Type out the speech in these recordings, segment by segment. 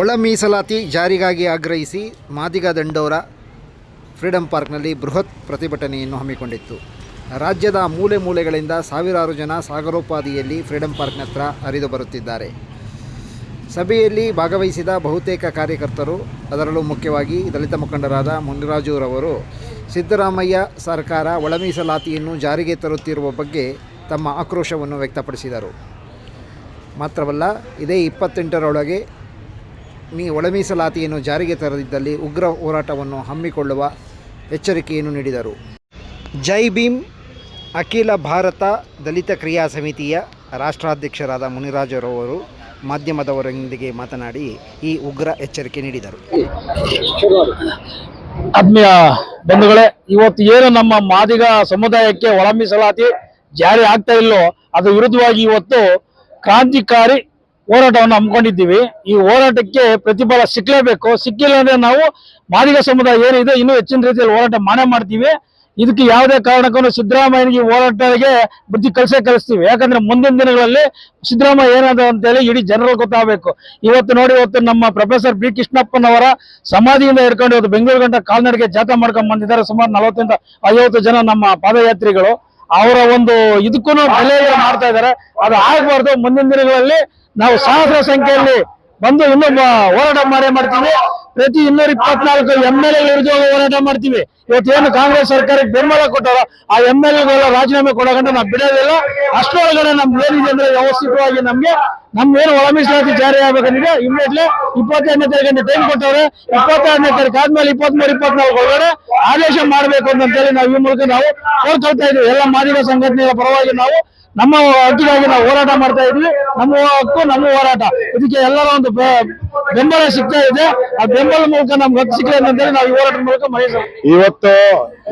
ಒಳ ಮೀಸಲಾತಿ ಜಾರಿಗಾಗಿ ಆಗ್ರಹಿಸಿ ಮಾದಿಗ ದಂಡೋರ ಫ್ರೀಡಂ ಪಾರ್ಕ್ನಲ್ಲಿ ಬೃಹತ್ ಪ್ರತಿಭಟನೆಯನ್ನು ಹಮ್ಮಿಕೊಂಡಿತ್ತು. ರಾಜ್ಯದ ಮೂಲೆ ಮೂಲೆಗಳಿಂದ ಸಾವಿರಾರು ಜನ ಸಾಗರೋಪಾದಿಯಲ್ಲಿ ಫ್ರೀಡಂ ಪಾರ್ಕ್ನ ಹತ್ರ ಹರಿದು ಬರುತ್ತಿದ್ದಾರೆ. ಸಭೆಯಲ್ಲಿ ಭಾಗವಹಿಸಿದ ಬಹುತೇಕ ಕಾರ್ಯಕರ್ತರು, ಅದರಲ್ಲೂ ಮುಖ್ಯವಾಗಿ ದಲಿತ ಮುಖಂಡರಾದ ಮುನಿರಾಜುರವರು ಸಿದ್ದರಾಮಯ್ಯ ಸರ್ಕಾರ ಒಳ ಮೀಸಲಾತಿಯನ್ನು ಜಾರಿಗೆ ತರುತ್ತಿರುವ ಬಗ್ಗೆ ತಮ್ಮ ಆಕ್ರೋಶವನ್ನು ವ್ಯಕ್ತಪಡಿಸಿದರು. ಮಾತ್ರವಲ್ಲ, ಇದೇ ಇಪ್ಪತ್ತೆಂಟರೊಳಗೆ ಮೀ ಒಳ ಮೀಸಲಾತಿಯನ್ನು ಜಾರಿಗೆ ತರದಿದ್ದಲ್ಲಿ ಉಗ್ರ ಹೋರಾಟವನ್ನು ಹಮ್ಮಿಕೊಳ್ಳುವ ಎಚ್ಚರಿಕೆಯನ್ನು ನೀಡಿದರು. ಜೈ ಭೀಮ್, ಅಖಿಲ ಭಾರತ ದಲಿತ ಕ್ರಿಯಾ ಸಮಿತಿಯ ರಾಷ್ಟ್ರಾಧ್ಯಕ್ಷರಾದ ಮುನಿರಾಜರವರು ಮಾಧ್ಯಮದವರೊಂದಿಗೆ ಮಾತನಾಡಿ ಈ ಉಗ್ರ ಎಚ್ಚರಿಕೆ ನೀಡಿದರು. ಆತ್ಮೀಯ ಬಂಧುಗಳೇ, ಇವತ್ತು ಏನು ನಮ್ಮ ಮಾದಿಗ ಸಮುದಾಯಕ್ಕೆ ಒಳ ಮೀಸಲಾತಿ ಜಾರಿ ಆಗ್ತಾ ಇಲ್ಲೋ ಅದರ ವಿರುದ್ಧವಾಗಿ ಇವತ್ತು ಕ್ರಾಂತಿಕಾರಿ ಹೋರಾಟವನ್ನು ಹಮ್ಮಿಕೊಂಡಿದ್ದೀವಿ. ಈ ಹೋರಾಟಕ್ಕೆ ಪ್ರತಿಫಲ ಸಿಕ್ಕಲೇಬೇಕು ಸಿಕ್ಕಿಲ್ಲ ಅಂದ್ರೆ ನಾವು ಮಾದಿಗ ಸಮುದಾಯ ಏನಿದೆ ಇನ್ನೂ ಹೆಚ್ಚಿನ ರೀತಿಯಲ್ಲಿ ಹೋರಾಟ ಮಾಡೇ ಮಾಡ್ತೀವಿ. ಇದಕ್ಕೆ ಯಾವುದೇ ಕಾರಣಕ್ಕೂ ಸಿದ್ದರಾಮಯ್ಯನಿಗೆ ಈ ಹೋರಾಟಕ್ಕೆ ಬುದ್ಧಿ ಕಲಿಸೇ ಕಲಿಸ್ತೀವಿ. ಯಾಕಂದ್ರೆ ಮುಂದಿನ ದಿನಗಳಲ್ಲಿ ಸಿದ್ದರಾಮಯ್ಯ ಏನಾದ ಅಂತೇಳಿ ಇಡೀ ಜನರಲ್ಲಿ ಗೊತ್ತಾಗಬೇಕು. ಇವತ್ತು ನೋಡಿ ಇವತ್ತು ನಮ್ಮ ಪ್ರೊಫೆಸರ್ ಬಿ ಕೃಷ್ಣಪ್ಪನವರ ಸಮಾಧಿಯಿಂದ ಹಿಡ್ಕೊಂಡು ಇವತ್ತು ಬೆಂಗಳೂರು ಗಂಟ ಕಾಲ್ನಡಿಗೆ ಜಾಥಾ ಮಾಡ್ಕೊಂಡು ಬಂದಿದ್ದಾರೆ. ಸುಮಾರು ನಲವತ್ತರಿಂದ ಐವತ್ತು ಜನ ನಮ್ಮ ಪಾದಯಾತ್ರಿಗಳು. ಅವರ ಒಂದು ಇದಕ್ಕೂ ಬೆಲೆ ಮಾಡ್ತಾ ಇದ್ದಾರೆ ಅದು ಆಗಬಾರ್ದು. ಮುಂದಿನ ದಿನಗಳಲ್ಲಿ ನಾವು ಸಹಸ್ರ ಸಂಖ್ಯೆಯಲ್ಲಿ ಬಂದು ಇನ್ನೂ ಮ- ಹೋರಾಟ ಮಾಡೇ ಮಾಡ್ತೀವಿ. ಪ್ರತಿ ಇನ್ನೂರ ಇಪ್ಪತ್ನಾಲ್ಕು ಎಂ ಎಲ್ ಎ ವಿರುದ್ಧ ಹೋರಾಟ ಮಾಡ್ತೀವಿ. ಇವತ್ತೇನು ಕಾಂಗ್ರೆಸ್ ಸರ್ಕಾರಕ್ಕೆ ಬೆಂಬಲ ಕೊಟ್ಟಾರೋ ಆ ಎಂ ಎಲ್ ಎಗಳ ರಾಜೀನಾಮೆ ಕೊಡೋಗಂಟ ನಾವು ಬಿಡೋದಿಲ್ಲ ಅಷ್ಟರೊಳಗಡೆ ನಮ್ಗೆ ಏನಿದೆ ಅಂದ್ರೆ ವ್ಯವಸ್ಥಿತವಾಗಿ ನಮ್ಗೆ ನಮ್ಗೇನು ಒಳ ಮೀಸಲಾತಿ ಜಾರಿ ಆಗ್ಬೇಕಂದ್ರೆ ಇಮ್ಮಿಡಿಯೇಟ್ಲಿ ಇಪ್ಪತ್ತೆರಡನೇ ತಾರೀಕಿಂದ ಟೈಮ್ ಕೊಟ್ಟವ್ರೆ. ಇಪ್ಪತ್ತೆರಡನೇ ತಾರೀಕು ಆದ್ಮೇಲೆ ಇಪ್ಪತ್ಮೂರು, ಇಪ್ಪತ್ನಾಲ್ಕು ಒಳಗಡೆ ಆದೇಶ ಮಾಡಬೇಕು ಅಂತೇಳಿ ನಾವು ಈ ಮೂಲಕ ನಾವು ಕೋರ್ಕೊಳ್ತಾ ಇದ್ವಿ ಎಲ್ಲ ಮಾದಿಗ ಸಂಘಟನೆಗಳ ಪರವಾಗಿ ನಾವು ನಮ್ಮ ಹಕ್ಕಿಗಾಗಿ ನಾವು ಹೋರಾಟ ಮಾಡ್ತಾ ಇದ್ವಿ ನಮ್ಮ ಹಕ್ಕು, ನಮ್ಮ ಹೋರಾಟ. ಇದಕ್ಕೆ ಎಲ್ಲರ ಒಂದು ಬೆಂಬಲ ಸಿಗ್ತಾ ಇದೆ. ಬೆಂಬಲ ಮೂಲಕ ನಮ್ಗೆ ಹಕ್ಕು ಸಿಕ್ಕಿದೆ ನಾವು ಈ ಮೂಲಕ ಇವತ್ತು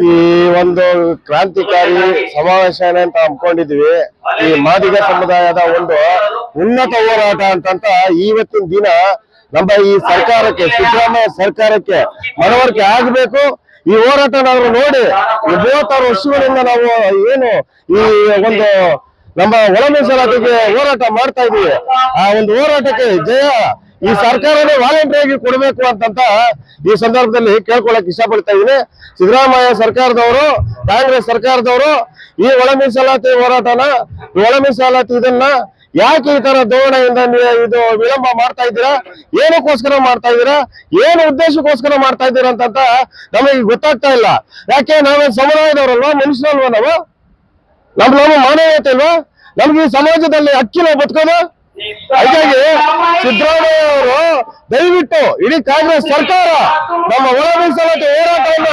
ಈ ಒಂದು ಕ್ರಾಂತಿಕಾರಿ ಸಮಾವೇಶ ಅಂತ ಹಮ್ಮಿಕೊಂಡಿದ್ವಿ ಈ ಮಾದಿಗ ಸಮುದಾಯದ ಒಂದು ಉನ್ನತ ಹೋರಾಟ ಅಂತಂತ ಇವತ್ತಿನ ದಿನ ನಮ್ಮ ಈ ಸರ್ಕಾರಕ್ಕೆ, ಸಿದ್ದರಾಮಯ್ಯ ಸರ್ಕಾರಕ್ಕೆ ಮನವರಿಕೆ ಆಗ್ಬೇಕು. ಈ ಹೋರಾಟ ನಾವು ನೋಡಿ ಮೂವತ್ತಾರು ವರ್ಷಗಳಿಂದ ನಾವು ಏನು ಈ ಒಂದು ನಮ್ಮ ಒಳ ಮೀಸಲಾತಿಗೆ ಹೋರಾಟ ಮಾಡ್ತಾ ಇದೀವಿ. ಆ ಒಂದು ಹೋರಾಟಕ್ಕೆ ಜಯ ಈ ಸರ್ಕಾರನೇ ವಾಲಂಟರಿ ಆಗಿ ಕೊಡಬೇಕು ಅಂತಂತ ಈ ಸಂದರ್ಭದಲ್ಲಿ ಕೇಳ್ಕೊಳಕ್ ಇಷ್ಟಪಡ್ತಾ ಇದ್ದೀನಿ. ಸಿದ್ದರಾಮಯ್ಯ ಸರ್ಕಾರದವರು, ಕಾಂಗ್ರೆಸ್ ಸರ್ಕಾರದವರು ಈ ಒಳ ಮೀಸಲಾತಿ ಹೋರಾಟನ ಒಳ ಮೀಸಲಾತಿ ಇದನ್ನ ಯಾಕೆ ಈ ತರ ಧೋರಣೆಯಿಂದ ನೀವು ಇದು ವಿಳಂಬ ಮಾಡ್ತಾ ಇದ್ದೀರಾ? ಏನಕ್ಕೋಸ್ಕರ ಮಾಡ್ತಾ ಇದ್ದೀರಾ? ಏನು ಉದ್ದೇಶಕ್ಕೋಸ್ಕರ ಮಾಡ್ತಾ ಇದ್ದೀರಾ ಅಂತಂತ ನಮಗೆ ಗೊತ್ತಾಗ್ತಾ ಇಲ್ಲ. ಯಾಕೆ ನಾವೇ ಸಮುದಾಯದವರಲ್ವಾ? ಮನುಷ್ಯರಲ್ವಾ ನಾವು? ನಮ್ ನಮ್ಮ ಮಾನವೀಯತೆ ಅಲ್ವಾ ನಮ್ಗೆ ಈ ಸಮಾಜದಲ್ಲಿ ಹಕ್ಕಿಲ್ಲ ಬದುಕೋದು? ಹಾಗಾಗಿ ಸಿದ್ದರಾಮಯ್ಯ ಅವರು ದಯವಿಟ್ಟು ಇಡೀ ಕಾಂಗ್ರೆಸ್ ಸರ್ಕಾರ ನಮ್ಮ ಒಳ ಹೋರಾಟವನ್ನ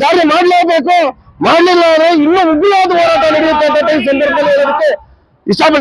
ಜಾರಿ ಮಾಡಲೇಬೇಕು. ಮಾಡಲಿಲ್ಲ ಅಂದ್ರೆ ಇನ್ನೂ ಉಗ್ರವಾದ ಹೋರಾಟ ನಡೆಯುತ್ತೆ ಅಂತ ಈ ಸಂದರ್ಭದಲ್ಲಿ ಹೇಳೋದಕ್ಕೆ ಇಷ್ಟಪಡ್ತೀನಿ.